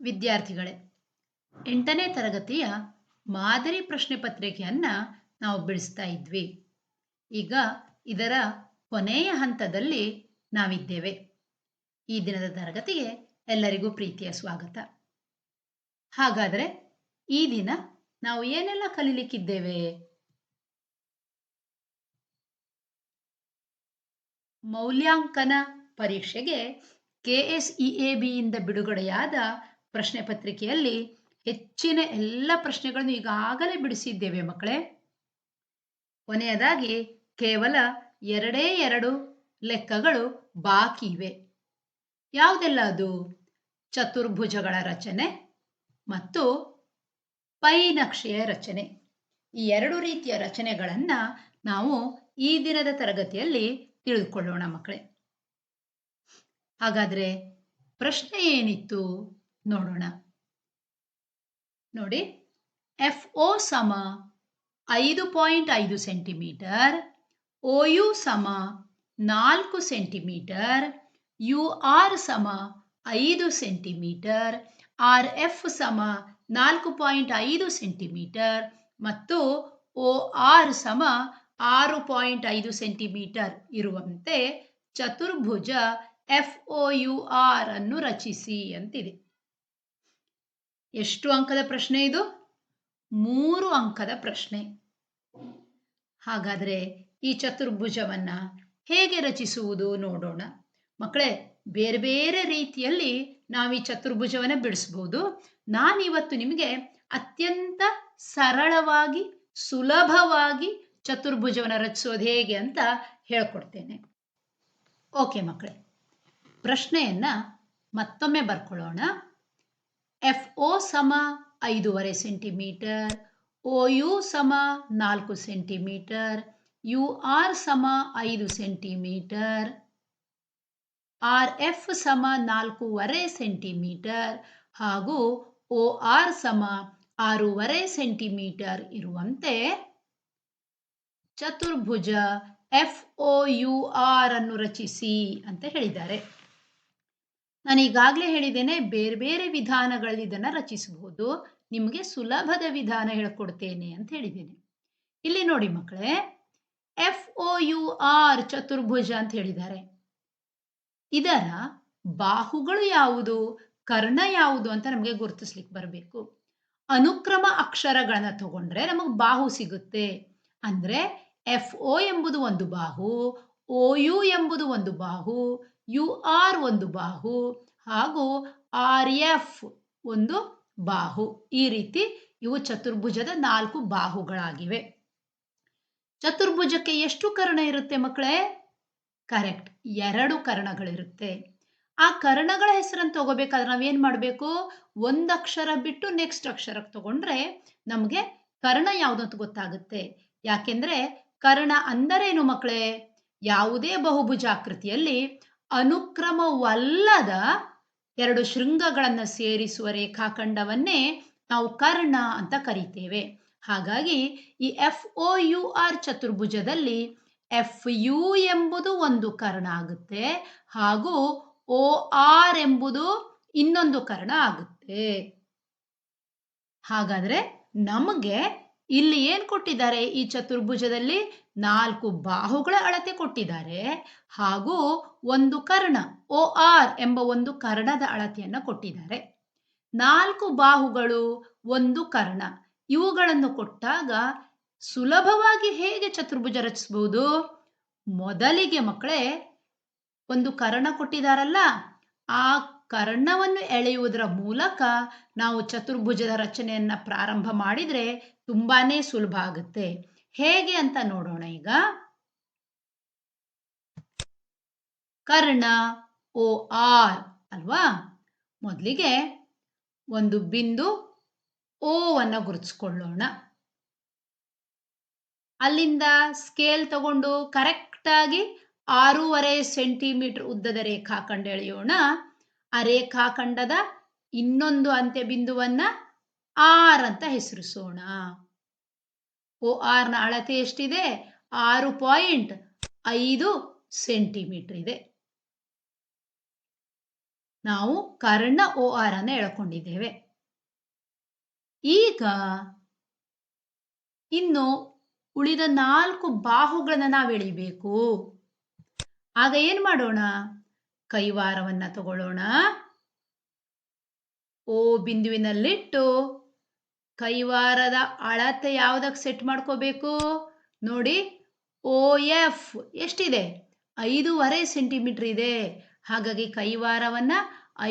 ವಿದ್ಯಾರ್ಥಿಗಳೇ. ಎಂಟನೇ ತರಗತಿಯ ಮಾದರಿ ಪ್ರಶ್ನೆ ಪತ್ರಿಕೆಯನ್ನು ನಾವು ಬಿಡಿಸ್ತಾ ಇದ್ವಿ. ಈಗ ಇದರ ಕೊನೆಯ ಹಂತದಲ್ಲಿ ನಾವಿದ್ದೇವೆ. ಈ ದಿನದ ತರಗತಿಗೆ ಎಲ್ಲರಿಗೂ ಪ್ರೀತಿಯ ಸ್ವಾಗತ. ಹಾಗಾದರೆ ಈ ದಿನ ನಾವು ಏನೆಲ್ಲ ಕಲಿಲಿಕ್ಕಿದ್ದೇವೆ? ಮೌಲ್ಯಾಂಕನ ಪರೀಕ್ಷೆಗೆ ಕೆ ಎಸ್ ಬಿಯಿಂದ ಬಿಡುಗಡೆಯಾದ ಪ್ರಶ್ನೆ ಪತ್ರಿಕೆಯಲ್ಲಿ ಹೆಚ್ಚಿನ ಎಲ್ಲ ಪ್ರಶ್ನೆಗಳನ್ನು ಈಗಾಗಲೇ ಬಿಡಿಸಿದ್ದೇವೆ ಮಕ್ಕಳೇ. ಕೊನೆಯದಾಗಿ ಕೇವಲ ಎರಡೇ ಎರಡು ಲೆಕ್ಕಗಳು ಬಾಕಿ ಇವೆ. ಯಾವುದೆಲ್ಲ ಅದು? ಚತುರ್ಭುಜಗಳ ರಚನೆ ಮತ್ತು ಪೈನಕ್ಷೆಯ ರಚನೆ. ಈ ಎರಡು ರೀತಿಯ ರಚನೆಗಳನ್ನು ನಾವು ಈ ದಿನದ ತರಗತಿಯಲ್ಲಿ ತಿಳಿದುಕೊಳ್ಳೋಣ ಮಕ್ಕಳೇ. ಹಾಗಾದರೆ ಪ್ರಶ್ನೆ ಏನಿತ್ತು? ನೋಡೋಣ. ನೋಡಿ ಎಫ್ ಒ ಸಮ ಐದು ಪಾಯಿಂಟ್ ಐದು ಸೆಂಟಿಮೀಟರ್ ಒ ಯು ಸಮ ನಾಲ್ಕು ಸೆಂಟಿಮೀಟರ್ ಯು ಆರ್ ಸಮ ಐದು ಸೆಂಟಿಮೀಟರ್ ಆರ್ ಎಫ್ ಸಮ ನಾಲ್ಕು ಪಾಯಿಂಟ್ ಐದು ಸೆಂಟಿಮೀಟರ್ ಮತ್ತು ಒ ಆರ್ ಸಮ ಆರು ಪಾಯಿಂಟ್ ಐದು ಸೆಂಟಿಮೀಟರ್ ಇರುವಂತೆ ಚತುರ್ಭುಜ ಎಫ್ ಒ ಯು ಆರ್ ಅನ್ನು ರಚಿಸಿ ಅಂತಿದೆ. ಎಷ್ಟು ಅಂಕದ ಪ್ರಶ್ನೆ ಇದು? ಮೂರು ಅಂಕದ ಪ್ರಶ್ನೆ. ಹಾಗಾದರೆ ಈ ಚತುರ್ಭುಜವನ್ನು ಹೇಗೆ ರಚಿಸುವುದು ನೋಡೋಣ. ಮಕ್ಕಳೇ, ಬೇರೆ ಬೇರೆ ರೀತಿಯಲ್ಲಿ ನಾವು ಈ ಚತುರ್ಭುಜವನ್ನು ಬಿಡಿಸ್ಬೋದು. ನಾನಿವತ್ತು ನಿಮಗೆ ಅತ್ಯಂತ ಸರಳವಾಗಿ, ಸುಲಭವಾಗಿ ಚತುರ್ಭುಜವನ್ನು ರಚಿಸೋದು ಹೇಗೆ ಅಂತ ಹೇಳ್ಕೊಡ್ತೇನೆ. ಓಕೆ ಮಕ್ಕಳೇ, ಪ್ರಶ್ನೆಯನ್ನು ಮತ್ತೊಮ್ಮೆ ಬರ್ಕೊಳ್ಳೋಣ. ಎಫ್ ಒ ಸಮ ಐದೂವರೆ ಸೆಂಟಿಮೀಟರ್ ಒ ಯು ಸಮ ನಾಲ್ಕು ಸೆಂಟಿಮೀಟರ್ ಯು ಆರ್ ಸಮ ಐದು ಸೆಂಟಿಮೀಟರ್ ಆರ್ ಎಫ್ ಸಮ ನಾಲ್ಕೂವರೆ ಸೆಂಟಿಮೀಟರ್ ಹಾಗೂ ಒ ಆರ್ ಸಮ ಆರೂವರೆ ಸೆಂಟಿಮೀಟರ್ ಇರುವಂತೆ ಚತುರ್ಭುಜ ಎಫ್ ಒ ಯು ಆರ್ ಅನ್ನು ರಚಿಸಿ ಅಂತ ಹೇಳಿದ್ದಾರೆ. ನಾನು ಈಗಾಗಲೇ ಹೇಳಿದ್ದೇನೆ, ಬೇರೆ ಬೇರೆ ವಿಧಾನಗಳಲ್ಲಿ ಇದನ್ನು ರಚಿಸಬಹುದು. ನಿಮಗೆ ಸುಲಭದ ವಿಧಾನ ಹೇಳ್ಕೊಡ್ತೇನೆ ಅಂತ ಹೇಳಿದ್ದೇನೆ. ಇಲ್ಲಿ ನೋಡಿ ಮಕ್ಕಳೇ ಎಫ್ ಒ ಯು ಆರ್ ಚತುರ್ಭುಜ ಅಂತ ಹೇಳಿದ್ದಾರೆ. ಇದರ ಬಾಹುಗಳು ಯಾವುದು, ಕರ್ಣ ಯಾವುದು ಅಂತ ನಮಗೆ ಗುರುತಿಸ್ಲಿಕ್ಕೆ ಬರಬೇಕು. ಅನುಕ್ರಮ ಅಕ್ಷರಗಳನ್ನ ತಗೊಂಡ್ರೆ ನಮಗೆ ಬಾಹು ಸಿಗುತ್ತೆ. ಅಂದರೆ ಎಫ್ ಒ ಎಂಬುದು ಒಂದು ಬಾಹು ಒ ಯು ಎಂಬುದು ಒಂದು ಬಾಹು ಯು ಆರ್ ಒಂದು ಬಾಹು ಹಾಗೂ ಆರ್ ಎಫ್ ಒಂದು ಬಾಹು. ಈ ರೀತಿ ಇವು ಚತುರ್ಭುಜದ ನಾಲ್ಕು ಬಾಹುಗಳಾಗಿವೆ. ಚತುರ್ಭುಜಕ್ಕೆ ಎಷ್ಟು ಕರ್ಣ ಇರುತ್ತೆ ಮಕ್ಕಳೇ? ಕರೆಕ್ಟ್. ಎರಡು ಕರ್ಣಗಳಿರುತ್ತೆ. ಆ ಕರ್ಣಗಳ ಹೆಸರನ್ನು ತಗೋಬೇಕಾದ್ರೆ ನಾವೇನು ಮಾಡಬೇಕು? ಒಂದು ಅಕ್ಷರ ಬಿಟ್ಟು ನೆಕ್ಸ್ಟ್ ಅಕ್ಷರಕ್ಕೆ ತಗೊಂಡ್ರೆ ನಮಗೆ ಕರ್ಣ ಯಾವುದು ಅಂತ ಗೊತ್ತಾಗುತ್ತೆ. ಯಾಕೆಂದ್ರೆ ಕರ್ಣ ಅಂದರೇನು ಮಕ್ಕಳೇ? ಯಾವುದೇ ಬಹುಭುಜಾಕೃತಿಯಲ್ಲಿ ಅನುಕ್ರಮವಲ್ಲದ ಎರಡು ಶೃಂಗಗಳನ್ನು ಸೇರಿಸುವ ರೇಖಾಖಂಡವನ್ನೇ ನಾವು ಕರ್ಣ ಅಂತ ಕರಿತೇವೆ. ಹಾಗಾಗಿ ಈ ಎಫ್ ಒ ಯು ಆರ್ ಚತುರ್ಭುಜದಲ್ಲಿ ಎಫ್ ಯು ಎಂಬುದು ಒಂದು ಕರ್ಣ ಆಗುತ್ತೆ, ಹಾಗೂ ಒ ಆರ್ ಎಂಬುದು ಇನ್ನೊಂದು ಕರ್ಣ ಆಗುತ್ತೆ. ಹಾಗಾದ್ರೆ ನಮಗೆ ಇಲ್ಲಿ ಏನು ಕೊಟ್ಟಿದ್ದಾರೆ ಈ ಚತುರ್ಭುಜದಲ್ಲಿ? ನಾಲ್ಕು ಬಾಹುಗಳ ಅಳತೆ ಕೊಟ್ಟಿದ್ದಾರೆ. ಹಾಗೂ ಒಂದು ಕರ್ಣ ಒ ಆರ್ ಎಂಬ ಒಂದು ಕರ್ಣದ ಅಳತೆಯನ್ನು ಕೊಟ್ಟಿದ್ದಾರೆ. ನಾಲ್ಕು ಬಾಹುಗಳು, ಒಂದು ಕರ್ಣ, ಇವುಗಳನ್ನು ಕೊಟ್ಟಾಗ ಸುಲಭವಾಗಿ ಹೇಗೆ ಚತುರ್ಭುಜ ರಚಿಸಬಹುದು? ಮೊದಲಿಗೆ ಮಕ್ಕಳೇ, ಒಂದು ಕರ್ಣ ಕೊಟ್ಟಿದಾರಲ್ಲ, ಆ ಕರ್ಣವನ್ನು ಎಳೆಯುವುದರ ಮೂಲಕ ನಾವು ಚತುರ್ಭುಜದ ರಚನೆಯನ್ನು ಪ್ರಾರಂಭ ಮಾಡಿದರೆ ತುಂಬಾನೇ ಸುಲಭ ಆಗುತ್ತೆ. ಹೇಗೆ ಅಂತ ನೋಡೋಣ ಈಗ. ಕರ್ಣ, ಓ, ಆರ್ ಅಲ್ವಾ? ಮೊದಲಿಗೆ ಒಂದು ಬಿಂದು ಓ ಅನ್ನ ಗುರುತಿಸ್ಕೊಳ್ಳೋಣ. ಅಲ್ಲಿಂದ ಸ್ಕೇಲ್ ತಗೊಂಡು ಕರೆಕ್ಟಾಗಿ ಆರೂವರೆ ಸೆಂಟಿಮೀಟರ್ ಉದ್ದದ ರೇಖಾಖಂಡ ಎಳೆಯೋಣ. ಆ ರೇಖಾಖಂಡದ ಇನ್ನೊಂದು ಅಂತ್ಯ ಬಿಂದುವನ್ನ ಆರ್ ಅಂತ ಹೆಸರಿಸೋಣ. ಓ ಆರ್ನ ಅಳತೆ ಎಷ್ಟಿದೆ? ಆರು ಪಾಯಿಂಟ್ ಐದು ಸೆಂಟಿಮೀಟರ್ ಇದೆ. ನಾವು ಕರ್ಣ ಓ ಆರ್ ಅನ್ನು ಎಳ್ಕೊಂಡಿದ್ದೇವೆ. ಈಗ ಇನ್ನು ಉಳಿದ ನಾಲ್ಕು ಬಾಹುಗಳನ್ನ ನಾವು ಎಳಿಬೇಕು. ಆಗ ಏನ್ ಮಾಡೋಣ? ಕೈವಾರವನ್ನ ತಗೊಳ್ಳೋಣ. ಓ ಬಿಂದುವಿನಲ್ಲಿಟ್ಟು ಕೈವಾರದ ಅಳತೆ ಯಾವುದಕ್ಕೆ ಸೆಟ್ ಮಾಡ್ಕೋಬೇಕು? ನೋಡಿ ಓ ಎಫ್ ಎಷ್ಟಿದೆ? ಐದೂವರೆ ಸೆಂಟಿಮೀಟರ್ ಇದೆ. ಹಾಗಾಗಿ ಕೈವಾರವನ್ನ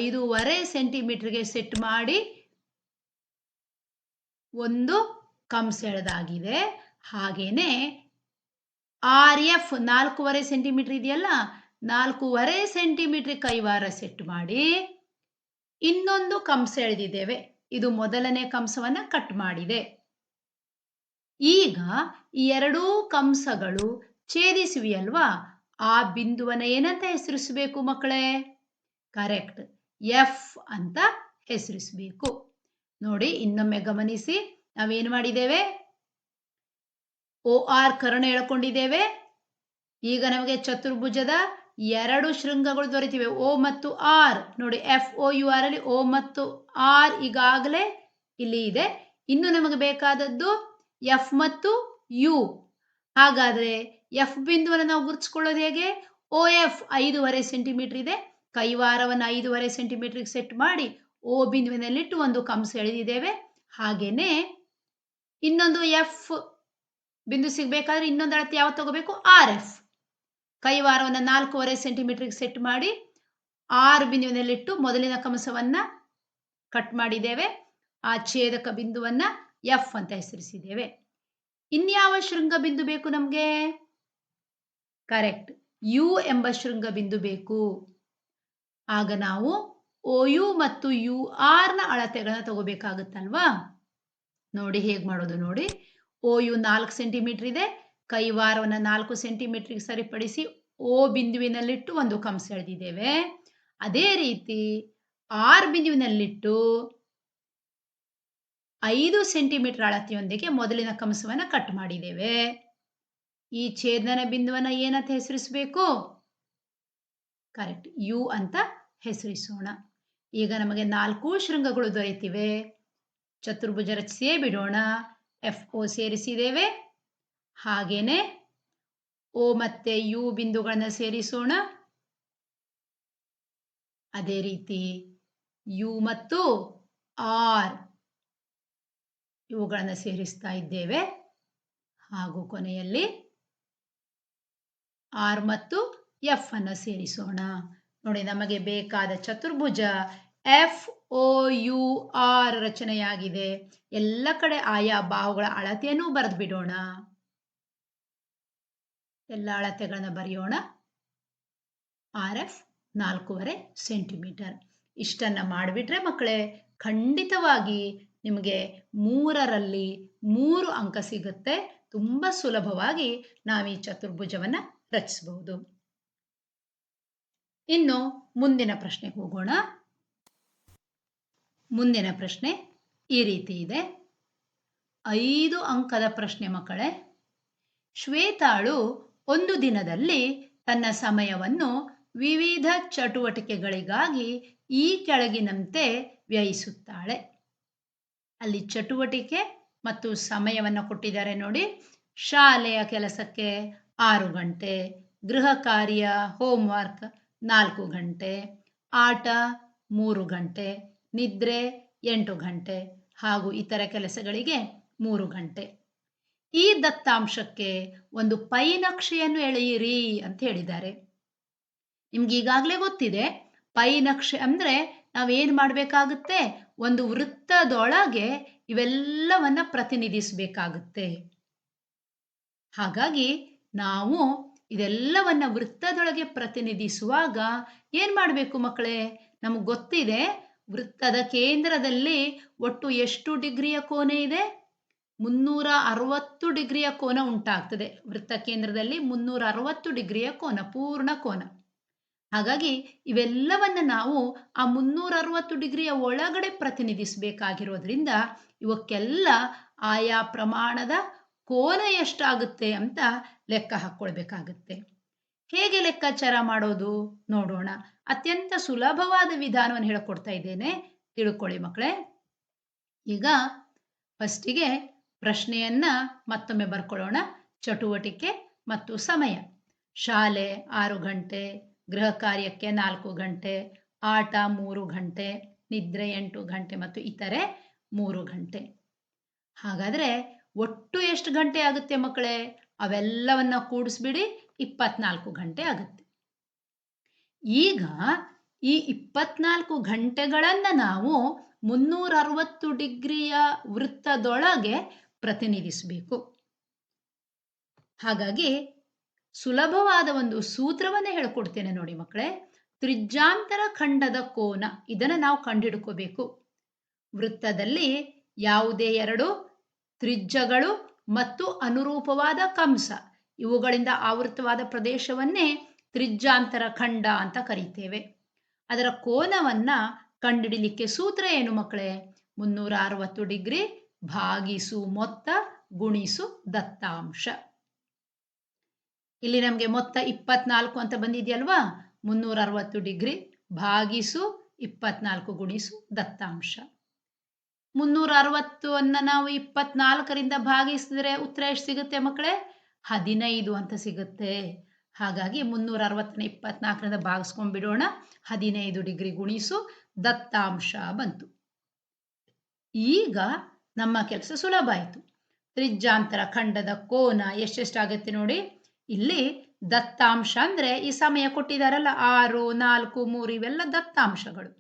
ಐದೂವರೆ ಸೆಂಟಿಮೀಟರ್ಗೆ ಸೆಟ್ ಮಾಡಿ ಒಂದು ಕಂಸೆಳೆದಾಗಿದೆ ಹಾಗೇನೆ ಆರ್ ಎಫ್ ನಾಲ್ಕೂವರೆ ಸೆಂಟಿಮೀಟರ್ ಇದೆಯಲ್ಲ, ನಾಲ್ಕೂವರೆ ಸೆಂಟಿಮೀಟರ್ ಕೈವಾರ ಸೆಟ್ ಮಾಡಿ ಇನ್ನೊಂದು ಕಂಸ ಎಳೆದಿದ್ದೇವೆ. ಇದು ಮೊದಲನೇ ಕಂಸವನ್ನ ಕಟ್ ಮಾಡಿದೆ. ಈಗ ಈ ಎರಡೂ ಕಂಸಗಳು ಛೇದಿಸುವಿಯಲ್ವಾ ಆ ಬಿಂದುವನ್ನ ಏನಂತ ಹೆಸರಿಸಬೇಕು ಮಕ್ಕಳೇ? ಕರೆಕ್ಟ್ ಎಫ್ ಅಂತ ಹೆಸರಿಸಬೇಕು. ನೋಡಿ, ಇನ್ನೊಮ್ಮೆ ಗಮನಿಸಿ. ನಾವೇನ್ ಮಾಡಿದ್ದೇವೆ? ಓ ಆರ್ ಕರ್ಣ ಹೇಳ್ಕೊಂಡಿದ್ದೇವೆ ಈಗ ನಮಗೆ ಚತುರ್ಭುಜದ ಎರಡು ಶೃಂಗಗಳು ದೊರೆತಿವೆ. ಓ ಮತ್ತು ಆರ್. ನೋಡಿ ಎಫ್ ಒ ಯು ಆರ್ ಅಲ್ಲಿ ಓ ಮತ್ತು ಆರ್ ಈಗಾಗಲೇ ಇಲ್ಲಿ ಇದೆ. ಇನ್ನು ನಮಗೆ ಬೇಕಾದದ್ದು ಎಫ್ ಮತ್ತು ಯು ಹಾಗಾದ್ರೆ ಎಫ್ ಬಿಂದುವನ್ನು ನಾವು ಗುರುತಿಸ್ಕೊಳ್ಳೋದು ಹೇಗೆ? ಓ ಎಫ್ ಐದೂವರೆ ಸೆಂಟಿಮೀಟರ್ ಇದೆ. ಕೈವಾರವನ್ನು ಐದೂವರೆ ಸೆಂಟಿಮೀಟರ್ಗೆ ಸೆಟ್ ಮಾಡಿ ಓ ಬಿಂದುವಿನಲ್ಲಿಟ್ಟು ಒಂದು ಕಂಸ ಎಳೆದಿದ್ದೇವೆ. ಹಾಗೇನೆ ಇನ್ನೊಂದು ಎಫ್ ಬಿಂದು ಸಿಗಬೇಕಾದ್ರೆ ಇನ್ನೊಂದು ಅಳತೆ ಯಾವ ತಗೋಬೇಕು? ಆರ್ ಎಫ್ ಕೈವಾರವನ್ನು ನಾಲ್ಕೂವರೆ ಸೆಂಟಿಮೀಟ್ರಿಗೆ ಸೆಟ್ ಮಾಡಿ ಆರು ಬಿಂದುವಿನಲ್ಲಿಟ್ಟು ಮೊದಲಿನ ಕಮಸವನ್ನು ಕಟ್ ಮಾಡಿದ್ದೇವೆ. ಆ ಛೇದಕ ಬಿಂದುವನ್ನು ಎಫ್ ಅಂತ ಹೆಸರಿಸಿದ್ದೇವೆ. ಇನ್ಯಾವ ಶೃಂಗ ಬಿಂದು ಬೇಕು ನಮಗೆ? ಕರೆಕ್ಟ್ ಯು ಎಂಬ ಶೃಂಗ ಬಿಂದು ಬೇಕು. ಆಗ ನಾವು ಓ ಯು ಮತ್ತು ಯು ಆರ್ನ ಅಳತೆಗಳನ್ನ ತಗೋಬೇಕಾಗುತ್ತಲ್ವಾ? ನೋಡಿ ಹೇಗೆ ಮಾಡೋದು ನೋಡಿ. ಓ ಯು ನಾಲ್ಕು ಸೆಂಟಿಮೀಟರ್ ಇದೆ. ಕೈವಾರವನ್ನು ನಾಲ್ಕು ಸೆಂಟಿಮೀಟ್ರಿಗೆ ಸರಿಪಡಿಸಿ ಓ ಬಿಂದುವಿನಲ್ಲಿಟ್ಟು ಒಂದು ಕಂಸ ಎಳೆದಿದ್ದೇವೆ. ಅದೇ ರೀತಿ ಆರ್ ಬಿಂದುವಿನಲ್ಲಿಟ್ಟು ಐದು ಸೆಂಟಿಮೀಟರ್ ಅಳತೆಯೊಂದಿಗೆ ಮೊದಲಿನ ಕಂಸವನ್ನು ಕಟ್ ಮಾಡಿದ್ದೇವೆ. ಈ ಛೇದನ ಬಿಂದುವನ್ನು ಏನಂತ ಹೆಸರಿಸಬೇಕು? ಕರೆಕ್ಟ್, ಯು ಅಂತ ಹೆಸರಿಸೋಣ. ಈಗ ನಮಗೆ ನಾಲ್ಕು ಶೃಂಗಗಳು ದೊರೆತಿವೆ. ಚತುರ್ಭುಜ ರಚಿಸಿಯೇ ಬಿಡೋಣ. ಎಫ್ ಓ ಸೇರಿಸಿದ್ದೇವೆ. ಹಾಗೇನೆ ಓ ಮತ್ತೆ ಯು ಬಿಂದುಗಳನ್ನು ಸೇರಿಸೋಣ. ಅದೇ ರೀತಿ ಯು ಮತ್ತು ಆರ್ ಇವುಗಳನ್ನು ಸೇರಿಸ್ತಾ ಇದ್ದೇವೆ. ಹಾಗೂ ಕೊನೆಯಲ್ಲಿ ಆರ್ ಮತ್ತು ಎಫ್ ಅನ್ನು ಸೇರಿಸೋಣ. ನೋಡಿ, ನಮಗೆ ಬೇಕಾದ ಚತುರ್ಭುಜ ಎಫ್ ಒ ಯು, ಆರ್ ರಚನೆಯಾಗಿದೆ. ಎಲ್ಲ ಕಡೆ ಆಯಾ ಬಾಹುಗಳ ಅಳತೆಯನ್ನು ಬರೆದು ಬಿಡೋಣ ಎಲ್ಲ ಅಳತೆಗಳನ್ನು ಬರೆಯೋಣ. ಆರ್ ಎಫ್ ನಾಲ್ಕೂವರೆ ಸೆಂಟಿಮೀಟರ್. ಇಷ್ಟನ್ನ ಮಾಡಿಬಿಟ್ರೆ ಮಕ್ಕಳೇ, ಖಂಡಿತವಾಗಿ ನಿಮಗೆ ಮೂರರಲ್ಲಿ ಮೂರು ಅಂಕ ಸಿಗುತ್ತೆ. ತುಂಬ ಸುಲಭವಾಗಿ ನಾವು ಈ ಚತುರ್ಭುಜವನ್ನು ರಚಿಸಬಹುದು ಇನ್ನು ಮುಂದಿನ ಪ್ರಶ್ನೆಗೆ ಹೋಗೋಣ. ಮುಂದಿನ ಪ್ರಶ್ನೆ ಈ ರೀತಿ ಇದೆ. ಐದು ಅಂಕದ ಪ್ರಶ್ನೆ ಮಕ್ಕಳೇ, ಶ್ವೇತಾಳು ಒಂದು ದಿನದಲ್ಲಿ ತನ್ನ ಸಮಯವನ್ನು ವಿವಿಧ ಚಟುವಟಿಕೆಗಳಿಗಾಗಿ ಈ ಕೆಳಗಿನಂತೆ ವ್ಯಯಿಸುತ್ತಾಳೆ. ಅಲ್ಲಿ ಚಟುವಟಿಕೆ ಮತ್ತು ಸಮಯವನ್ನು ಕೊಟ್ಟಿದ್ದಾರೆ ನೋಡಿ. ಶಾಲೆಯ ಕೆಲಸಕ್ಕೆ ಆರು ಗಂಟೆ, ಗೃಹ ಕಾರ್ಯ, ಹೋಮ್ವರ್ಕ್ ನಾಲ್ಕು ಗಂಟೆ, ಆಟ ಮೂರು ಗಂಟೆ, ನಿದ್ರೆ ಎಂಟು ಗಂಟೆ ಹಾಗೂ ಇತರ ಕೆಲಸಗಳಿಗೆ ಮೂರು ಗಂಟೆ. ಈ ದತ್ತಾಂಶಕ್ಕೆ ಒಂದು ಪೈ ನಕ್ಷೆಯನ್ನು ಎಳೆಯಿರಿ ಅಂತ ಹೇಳಿದ್ದಾರೆ. ನಿಮ್ಗೆ ಈಗಾಗಲೇ ಗೊತ್ತಿದೆ ಪೈ ನಕ್ಷೆ ಅಂದರೆ ನಾವೇನು ಮಾಡಬೇಕಾಗುತ್ತೆ? ಒಂದು ವೃತ್ತದೊಳಗೆ ಇವೆಲ್ಲವನ್ನ ಪ್ರತಿನಿಧಿಸಬೇಕಾಗುತ್ತೆ. ಹಾಗಾಗಿ ನಾವು ಇದೆಲ್ಲವನ್ನ ವೃತ್ತದೊಳಗೆ ಪ್ರತಿನಿಧಿಸುವಾಗ ಏನು ಮಾಡಬೇಕು ಮಕ್ಕಳೇ? ನಮಗೆ ಗೊತ್ತಿದೆ, ವೃತ್ತದ ಕೇಂದ್ರದಲ್ಲಿ ಒಟ್ಟು ಎಷ್ಟು ಡಿಗ್ರಿಯ ಕೋನ ಇದೆ? ಮುನ್ನೂರ ಅರವತ್ತು ಡಿಗ್ರಿಯ ಕೋನ ಉಂಟಾಗ್ತದೆ. ವೃತ್ತ ಕೇಂದ್ರದಲ್ಲಿ ಮುನ್ನೂರ ಅರವತ್ತು ಡಿಗ್ರಿಯ ಕೋನ, ಪೂರ್ಣ ಕೋನ. ಹಾಗಾಗಿ ಇವೆಲ್ಲವನ್ನ ನಾವು ಆ ಮುನ್ನೂರ ಅರವತ್ತು ಡಿಗ್ರಿಯ ಒಳಗಡೆ ಪ್ರತಿನಿಧಿಸಬೇಕಾಗಿರೋದ್ರಿಂದ ಇವಕ್ಕೆಲ್ಲ ಆಯಾ ಪ್ರಮಾಣದ ಕೋನ ಎಷ್ಟಾಗುತ್ತೆ ಅಂತ ಲೆಕ್ಕ ಹಾಕ್ಕೊಳ್ಬೇಕಾಗುತ್ತೆ. ಹೇಗೆ ಲೆಕ್ಕಾಚಾರ ಮಾಡೋದು ನೋಡೋಣ. ಅತ್ಯಂತ ಸುಲಭವಾದ ವಿಧಾನವನ್ನು ಹೇಳಿಕೊಡ್ತಾ ಇದ್ದೇನೆ. ತಿಳ್ಕೊಳ್ಳಿ ಮಕ್ಕಳೇ. ಈಗ ಫಸ್ಟಿಗೆ ಪ್ರಶ್ನೆಯನ್ನ ಮತ್ತೊಮ್ಮೆ ಬರ್ಕೊಳ್ಳೋಣ. ಚಟುವಟಿಕೆ ಮತ್ತು ಸಮಯ. ಶಾಲೆ ಆರು ಗಂಟೆ, ಗೃಹ ಕಾರ್ಯಕ್ಕೆ ನಾಲ್ಕು ಗಂಟೆ, ಆಟ ಮೂರು ಗಂಟೆ, ನಿದ್ರೆ ಎಂಟು ಗಂಟೆ ಮತ್ತು ಇತರೆ ಮೂರು ಗಂಟೆ. ಹಾಗಾದರೆ ಒಟ್ಟು ಎಷ್ಟು ಗಂಟೆ ಆಗುತ್ತೆ ಮಕ್ಕಳೇ? ಅವೆಲ್ಲವನ್ನ ಕೂಡಿಸ್ಬಿಡಿ ಇಪ್ಪತ್ನಾಲ್ಕು ಗಂಟೆ ಆಗುತ್ತೆ. ಈಗ ಈ ಇಪ್ಪತ್ನಾಲ್ಕು ಗಂಟೆಗಳನ್ನು ನಾವು ಮುನ್ನೂರ ಅರವತ್ತು ಡಿಗ್ರಿಯ ವೃತ್ತದೊಳಗೆ ಪ್ರತಿನಿಧಿಸಬೇಕು. ಹಾಗಾಗಿ ಸುಲಭವಾದ ಒಂದು ಸೂತ್ರವನ್ನೇ ಹೇಳ್ಕೊಡ್ತೇನೆ ನೋಡಿ ಮಕ್ಕಳೇ. ತ್ರಿಜ್ಯಾಂತರ ಖಂಡದ ಕೋನ, ಇದನ್ನು ನಾವು ಕಂಡುಹಿಡ್ಕೋಬೇಕು ವೃತ್ತದಲ್ಲಿ ಯಾವುದೇ ಎರಡು ತ್ರಿಜ್ಯಗಳು ಮತ್ತು ಅನುರೂಪವಾದ ಕಂಸ, ಇವುಗಳಿಂದ ಆವೃತವಾದ ಪ್ರದೇಶವನ್ನೇ ತ್ರಿಜ್ಯಾಂತರ ಖಂಡ ಅಂತ ಕರೀತೇವೆ. ಅದರ ಕೋನವನ್ನ ಕಂಡುಹಿಡಿಲಿಕ್ಕೆ ಸೂತ್ರ ಏನು ಮಕ್ಕಳೇ? ಮುನ್ನೂರ ಅರವತ್ತು ಡಿಗ್ರಿ ಭಾಗಿಸು ಮೊತ್ತ, ಗುಣಿಸು ದತ್ತಾಂಶ. ಇಲ್ಲಿ ನಮಗೆ ಮೊತ್ತ ಇಪ್ಪತ್ನಾಲ್ಕು ಅಂತ ಬಂದಿದೆಯಲ್ವಾ? ಮುನ್ನೂರ ಅರವತ್ತು ಡಿಗ್ರಿ. ಭಾಗಿಸು, ಇಪ್ಪತ್ನಾಲ್ಕು ಗುಣಿಸು ದತ್ತಾಂಶ. ಮುನ್ನೂರ ಅರವತ್ತು ಅನ್ನ ನಾವು ಇಪ್ಪತ್ನಾಲ್ಕರಿಂದ ಭಾಗಿಸಿದ್ರೆ ಉತ್ತರ ಎಷ್ಟು ಸಿಗುತ್ತೆ ಮಕ್ಕಳೇ? ಹದಿನೈದು ಅಂತ ಸಿಗುತ್ತೆ. ಹಾಗಾಗಿ ಮುನ್ನೂರ ಅರವತ್ತನ ಇಪ್ಪತ್ನಾಲ್ಕರಿಂದ ಭಾಗಿಸ್ಕೊಂಡ್ಬಿಡೋಣ. ಹದಿನೈದು ಡಿಗ್ರಿ ಗುಣಿಸು ದತ್ತಾಂಶ ಬಂತು. ಈಗ ನಮ್ಮ ಕೆಲಸ ಸುಲಭ ಆಯಿತು. ತ್ರಿಜ್ಯಾಂತರ ಖಂಡದ ಕೋನ ಎಷ್ಟೆಷ್ಟಾಗತ್ತೆ ನೋಡಿ, ಇಲ್ಲಿ ದತ್ತಾಂಶ ಅಂದ್ರೆ ಈ ಸಮಯ ಕೊಟ್ಟಿದಾರಲ್ಲ, ಆರು, ನಾಲ್ಕು, ಮೂರು ಇವೆಲ್ಲ ದತ್ತಾಂಶಗಳು.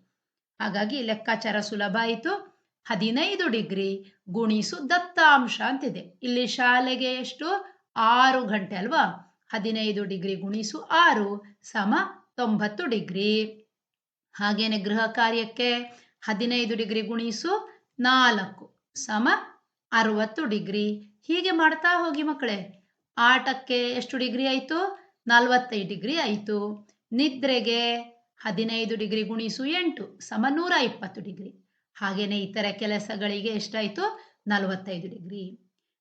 ಹಾಗಾಗಿ ಲೆಕ್ಕಾಚಾರ ಸುಲಭ ಆಯಿತು. ಹದಿನೈದು ಡಿಗ್ರಿ ಗುಣಿಸು ದತ್ತಾಂಶ ಅಂತಿದೆ. ಇಲ್ಲಿ ಶಾಲೆಗೆ ಎಷ್ಟು? ಆರು ಗಂಟೆ ಅಲ್ವಾ? ಹದಿನೈದು ಡಿಗ್ರಿ ಗುಣಿಸು ಆರು ಸಮ ತೊಂಬತ್ತು ಡಿಗ್ರಿ. ಹಾಗೇನೆ ಗೃಹ ಕಾರ್ಯಕ್ಕೆ ಹದಿನೈದು ಡಿಗ್ರಿ ಗುಣಿಸು ನಾಲ್ಕು. ಸಮ ಅರವತ್ತು ಡಿಗ್ರಿ. ಹೀಗೆ ಮಾಡ್ತಾ ಹೋಗಿ ಮಕ್ಕಳೇ. ಆಟಕ್ಕೆ ಎಷ್ಟು ಡಿಗ್ರಿ ಆಯಿತು? ನಲವತ್ತೈದು ಡಿಗ್ರಿ ಆಯಿತು. ನಿದ್ರೆಗೆ ಹದಿನೈದು ಡಿಗ್ರಿ ಗುಣಿಸು ಎಂಟು, ಸಮ ನೂರ ಇಪ್ಪತ್ತು ಡಿಗ್ರಿ. ಹಾಗೆಯೇ ಇತರ ಕೆಲಸಗಳಿಗೆ ಎಷ್ಟಾಯಿತು? ನಲವತ್ತೈದು ಡಿಗ್ರಿ.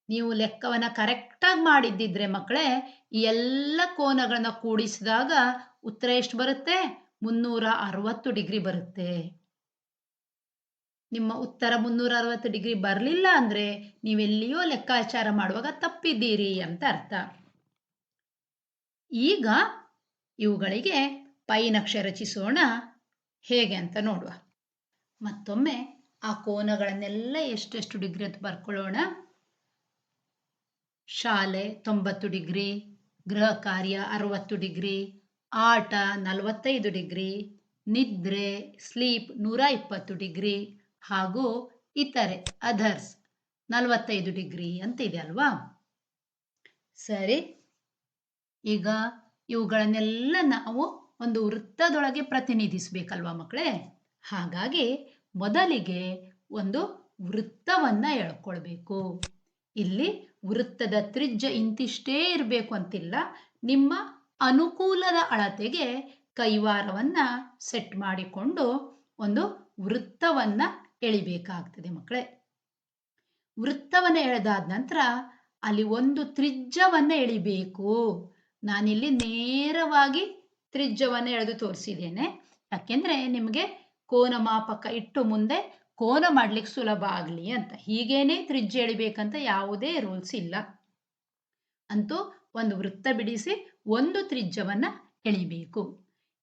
ನೀವು ಲೆಕ್ಕವನ್ನು ಕರೆಕ್ಟಾಗಿ ಮಾಡಿದ್ದಿದ್ರೆ ಮಕ್ಕಳೇ, ಈ ಎಲ್ಲ ಕೋನಗಳನ್ನು ಕೂಡಿಸಿದಾಗ ಉತ್ತರ ಎಷ್ಟು ಬರುತ್ತೆ? ಮುನ್ನೂರ ಅರವತ್ತು ಡಿಗ್ರಿ ಬರುತ್ತೆ. ನಿಮ್ಮ ಉತ್ತರ ಮುನ್ನೂರ ಅರವತ್ತು ಡಿಗ್ರಿ ಬರಲಿಲ್ಲ ಅಂದರೆ ನೀವೆಲ್ಲಿಯೋ ಲೆಕ್ಕಾಚಾರ ಮಾಡುವಾಗ ತಪ್ಪಿದ್ದೀರಿ ಅಂತ ಅರ್ಥ. ಈಗ ಇವುಗಳಿಗೆ ಪೈನಕ್ಷೆ ರಚಿಸೋಣ. ಹೇಗೆ ಅಂತ ನೋಡುವ. ಮತ್ತೊಮ್ಮೆ ಆ ಕೋನಗಳನ್ನೆಲ್ಲ ಎಷ್ಟೆಷ್ಟು ಡಿಗ್ರಿ ಅಂತ ಬರ್ಕೊಳ್ಳೋಣ. ಶಾಲೆ ತೊಂಬತ್ತು ಡಿಗ್ರಿ, ಗೃಹ ಕಾರ್ಯ ಅರವತ್ತು ಡಿಗ್ರಿ, ಆಟ ನಲವತ್ತೈದು ಡಿಗ್ರಿ, ನಿದ್ರೆ, ಸ್ಲೀಪ್ ನೂರ ಇಪ್ಪತ್ತು ಡಿಗ್ರಿ ಹಾಗೂ ಇತರೆ ಅದರ್ಸ್ ನಲವತ್ತೈದು ಡಿಗ್ರಿ ಅಂತ ಇದೆ ಅಲ್ವಾ? ಸರಿ. ಈಗ ಇವುಗಳನ್ನೆಲ್ಲ ನಾವು ಒಂದು ವೃತ್ತದೊಳಗೆ ಪ್ರತಿನಿಧಿಸಬೇಕಲ್ವಾ ಮಕ್ಕಳೇ? ಹಾಗಾಗಿ ಮೊದಲಿಗೆ ಒಂದು ವೃತ್ತವನ್ನ ಎಳ್ಕೊಳ್ಬೇಕು. ಇಲ್ಲಿ ವೃತ್ತದ ತ್ರಿಜ್ಯ ಇಂತಿಷ್ಟೇ ಇರಬೇಕು ಅಂತಿಲ್ಲ. ನಿಮ್ಮ ಅನುಕೂಲದ ಅಳತೆಗೆ ಕೈವಾರವನ್ನ ಸೆಟ್ ಮಾಡಿಕೊಂಡು ಒಂದು ವೃತ್ತವನ್ನ ಎಳಿಬೇಕಾಗ್ತದೆ ಮಕ್ಕಳೇ. ವೃತ್ತವನ್ನು ಎಳೆದಾದ ನಂತರ ಅಲ್ಲಿ ಒಂದು ತ್ರಿಜ್ಯವನ್ನ ಎಳಿಬೇಕು. ನಾನಿಲ್ಲಿ ನೇರವಾಗಿ ತ್ರಿಜ್ಯವನ್ನು ಎಳೆದು ತೋರಿಸಿದ್ದೇನೆ. ಯಾಕೆಂದ್ರೆ ನಿಮಗೆ ಕೋನ ಮಾಪಕ ಇಟ್ಟು ಮುಂದೆ ಕೋನ ಮಾಡ್ಲಿಕ್ಕೆ ಸುಲಭ ಆಗಲಿ ಅಂತ. ಹೀಗೇನೆ ತ್ರಿಜ್ಯ ಎಳಿಬೇಕಂತ ಯಾವುದೇ ರೂಲ್ಸ್ ಇಲ್ಲ. ಅಂತೂ ಒಂದು ವೃತ್ತ ಬಿಡಿಸಿ ಒಂದು ತ್ರಿಜ್ಯವನ್ನ ಎಳಿಬೇಕು.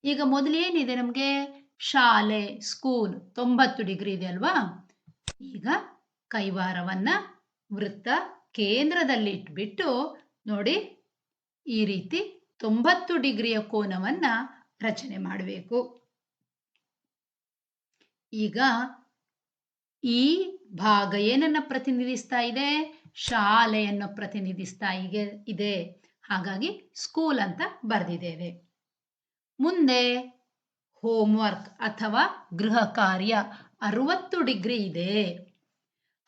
ಈಗ ಮೊದಲು ಏನಿದೆ ನಮಗೆ? ಶಾಲೆ ಸ್ಕೂಲ್ ತೊಂಬತ್ತು ಡಿಗ್ರಿ ಇದೆ ಅಲ್ವಾ? ಈಗ ಕೈವಾರವನ್ನ ವೃತ್ತ ಕೇಂದ್ರದಲ್ಲಿ ಇಟ್ಬಿಟ್ಟು ನೋಡಿ ಈ ರೀತಿ ತೊಂಬತ್ತು ಡಿಗ್ರಿಯ ಕೋನವನ್ನ ರಚನೆ ಮಾಡಬೇಕು. ಈಗ ಈ ಭಾಗ ಏನನ್ನ ಪ್ರತಿನಿಧಿಸ್ತಾ ಇದೆ? ಶಾಲೆಯನ್ನು ಪ್ರತಿನಿಧಿಸ್ತಾ ಇದೆ. ಹಾಗಾಗಿ ಸ್ಕೂಲ್ ಅಂತ ಬರೆದಿದ್ದೇವೆ. ಮುಂದೆ ಹೋಮ್ವರ್ಕ್ ಅಥವಾ ಗೃಹ ಕಾರ್ಯ ಅರುವತ್ತು ಡಿಗ್ರಿ ಇದೆ.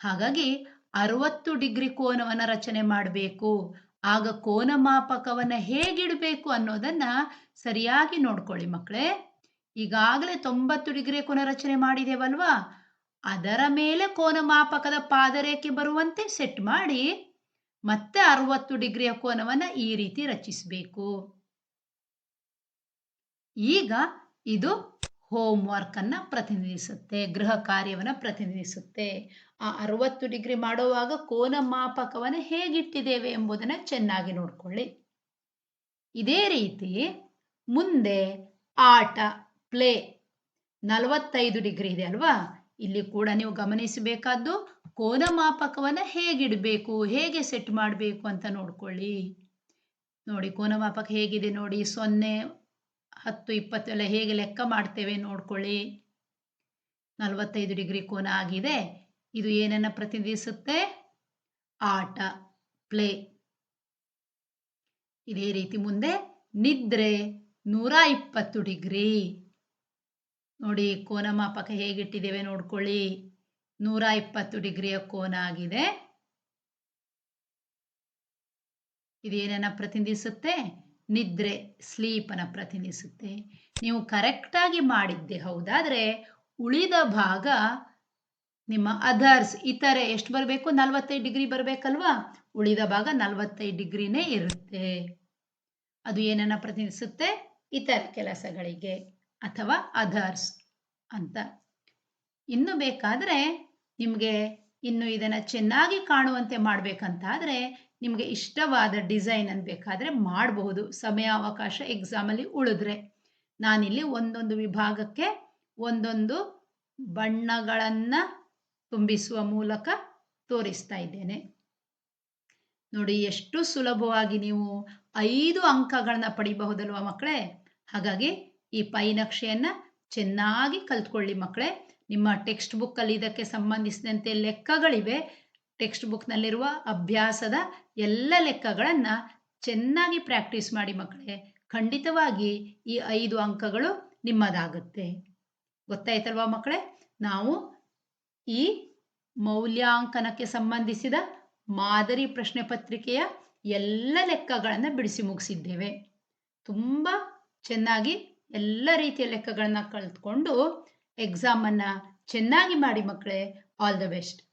ಹಾಗಾಗಿ ಅರುವತ್ತು ಡಿಗ್ರಿ ಕೋನವನ್ನು ರಚನೆ ಮಾಡಬೇಕು. ಆಗ ಕೋನ ಮಾಪಕವನ್ನು ಹೇಗಿಡಬೇಕು ಅನ್ನೋದನ್ನ ಸರಿಯಾಗಿ ನೋಡ್ಕೊಳ್ಳಿ ಮಕ್ಕಳೇ. ಈಗಾಗಲೇ ತೊಂಬತ್ತು ಡಿಗ್ರಿ ಕೋನ ರಚನೆ ಮಾಡಿದೇವಲ್ವಾ? ಅದರ ಮೇಲೆ ಕೋನ ಮಾಪಕದ ಪಾದರೇಖೆ ಬರುವಂತೆ ಸೆಟ್ ಮಾಡಿ ಮತ್ತೆ ಅರವತ್ತು ಡಿಗ್ರಿಯ ಕೋನವನ್ನ ಈ ರೀತಿ ರಚಿಸಬೇಕು. ಈಗ ಇದು ಹೋಮ್ ವರ್ಕನ್ನು ಪ್ರತಿನಿಧಿಸುತ್ತೆ, ಗೃಹ ಕಾರ್ಯವನ್ನು ಪ್ರತಿನಿಧಿಸುತ್ತೆ. ಆ ಅರವತ್ತು ಡಿಗ್ರಿ ಮಾಡುವಾಗ ಕೋನ ಮಾಪಕವನ್ನು ಹೇಗಿಟ್ಟಿದ್ದೇವೆ ಎಂಬುದನ್ನು ಚೆನ್ನಾಗಿ ನೋಡ್ಕೊಳ್ಳಿ. ಇದೇ ರೀತಿ ಮುಂದೆ ಆಟ ಪ್ಲೇ ನಲವತ್ತೈದು ಡಿಗ್ರಿ ಇದೆ ಅಲ್ವಾ? ಇಲ್ಲಿ ಕೂಡ ನೀವು ಗಮನಿಸಬೇಕಾದ್ದು ಕೋನ ಮಾಪಕವನ್ನು ಹೇಗಿಡಬೇಕು, ಹೇಗೆ ಸೆಟ್ ಮಾಡಬೇಕು ಅಂತ ನೋಡ್ಕೊಳ್ಳಿ. ನೋಡಿ, ಕೋನ ಮಾಪಕ ಹೇಗಿದೆ ನೋಡಿ, ಸೊನ್ನೆ ಹತ್ತು, ಇಪ್ಪತ್ತು ಎಲ್ಲ ಹೇಗೆ ಲೆಕ್ಕ ಮಾಡ್ತೇವೆ ನೋಡ್ಕೊಳ್ಳಿ. ನಲವತ್ತೈದು ಡಿಗ್ರಿ ಕೋನ ಆಗಿದೆ. ಇದು ಏನನ್ನು ಪ್ರತಿನಿಧಿಸುತ್ತೆ? ಆಟ, ಪ್ಲೇ. ಇದೇ ರೀತಿ ಮುಂದೆ ನಿದ್ರೆ ನೂರ ಇಪ್ಪತ್ತು ಡಿಗ್ರಿ. ನೋಡಿ, ಕೋನ ಮಾಪಕ ಹೇಗಿಟ್ಟಿದ್ದೇವೆ ನೋಡ್ಕೊಳ್ಳಿ. ನೂರ ಇಪ್ಪತ್ತು ಡಿಗ್ರಿಯ ಕೋನ ಆಗಿದೆ. ಇದೇನನ್ನ ಪ್ರತಿನಿಧಿಸುತ್ತೆ? ನಿದ್ರೆ ಸ್ಲೀಪನ್ನು ಪ್ರತಿನಿಧಿಸುತ್ತೆ. ನೀವು ಕರೆಕ್ಟಾಗಿ ಮಾಡಿದ್ದೆ, ಹೌದಾದರೆ ಉಳಿದ ಭಾಗ ನಿಮ್ಮ ಅದರ್ಸ್ ಇತರೆ ಎಷ್ಟು ಬರಬೇಕು? ನಲವತ್ತೈದು ಡಿಗ್ರಿ ಬರಬೇಕಲ್ವಾ? ಉಳಿದ ಭಾಗ ನಲವತ್ತೈದು ಡಿಗ್ರಿನೇ ಇರುತ್ತೆ. ಅದು ಏನನ್ನ ಪ್ರತಿನಿಧಿಸುತ್ತೆ? ಇತರ ಕೆಲಸಗಳಿಗೆ ಅಥವಾ ಅದರ್ಸ್ ಅಂತ. ಇನ್ನು ಬೇಕಾದರೆ ನಿಮಗೆ ಇನ್ನು ಇದನ್ನು ಚೆನ್ನಾಗಿ ಕಾಣುವಂತೆ ಮಾಡಬೇಕಂತಾದರೆ ನಿಮಗೆ ಇಷ್ಟವಾದ ಡಿಸೈನ್ ಅನ್ನು ಬೇಕಾದರೆ ಮಾಡಬಹುದು. ಸಮಯಾವಕಾಶ ಎಕ್ಸಾಮಲ್ಲಿ ಉಳಿದ್ರೆ. ನಾನಿಲ್ಲಿ ಒಂದೊಂದು ವಿಭಾಗಕ್ಕೆ ಒಂದೊಂದು ಬಣ್ಣಗಳನ್ನು ತುಂಬಿಸುವ ಮೂಲಕ ತೋರಿಸ್ತಾ ಇದ್ದೇನೆ. ನೋಡಿ, ಎಷ್ಟು ಸುಲಭವಾಗಿ ನೀವು ಐದು ಅಂಕಗಳನ್ನ ಪಡಿಬಹುದಲ್ವ ಮಕ್ಕಳೇ? ಹಾಗಾಗಿ ಈ ಪೈ ನಕ್ಷೆಯನ್ನು ಚೆನ್ನಾಗಿ ಕಲ್ತ್ಕೊಳ್ಳಿ ಮಕ್ಕಳೇ. ನಿಮ್ಮ ಟೆಕ್ಸ್ಟ್ ಬುಕ್ಕಲ್ಲಿ ಇದಕ್ಕೆ ಸಂಬಂಧಿಸಿದಂತೆ ಲೆಕ್ಕಗಳಿವೆ. ಟೆಕ್ಸ್ಟ್ ಬುಕ್ನಲ್ಲಿರುವ ಅಭ್ಯಾಸದ ಎಲ್ಲ ಲೆಕ್ಕಗಳನ್ನು ಚೆನ್ನಾಗಿ ಪ್ರಾಕ್ಟೀಸ್ ಮಾಡಿ ಮಕ್ಕಳೇ. ಖಂಡಿತವಾಗಿ ಈ ಐದು ಅಂಕಗಳು ನಿಮ್ಮದಾಗುತ್ತೆ. ಗೊತ್ತಾಯ್ತಲ್ವಾ ಮಕ್ಕಳೇ? ನಾವು ಈ ಮೌಲ್ಯಾಂಕನಕ್ಕೆ ಸಂಬಂಧಿಸಿದ ಮಾದರಿ ಪ್ರಶ್ನೆ ಪತ್ರಿಕೆಯ ಎಲ್ಲ ಲೆಕ್ಕಗಳನ್ನು ಬಿಡಿಸಿ ಮುಗಿಸಿದ್ದೇವೆ. ತುಂಬ ಚೆನ್ನಾಗಿ ಎಲ್ಲ ರೀತಿಯ ಲೆಕ್ಕಗಳನ್ನು ಕಲ್ತ್ಕೊಂಡು ಎಕ್ಸಾಮನ್ನು ಚೆನ್ನಾಗಿ ಮಾಡಿ ಮಕ್ಕಳೇ. All the best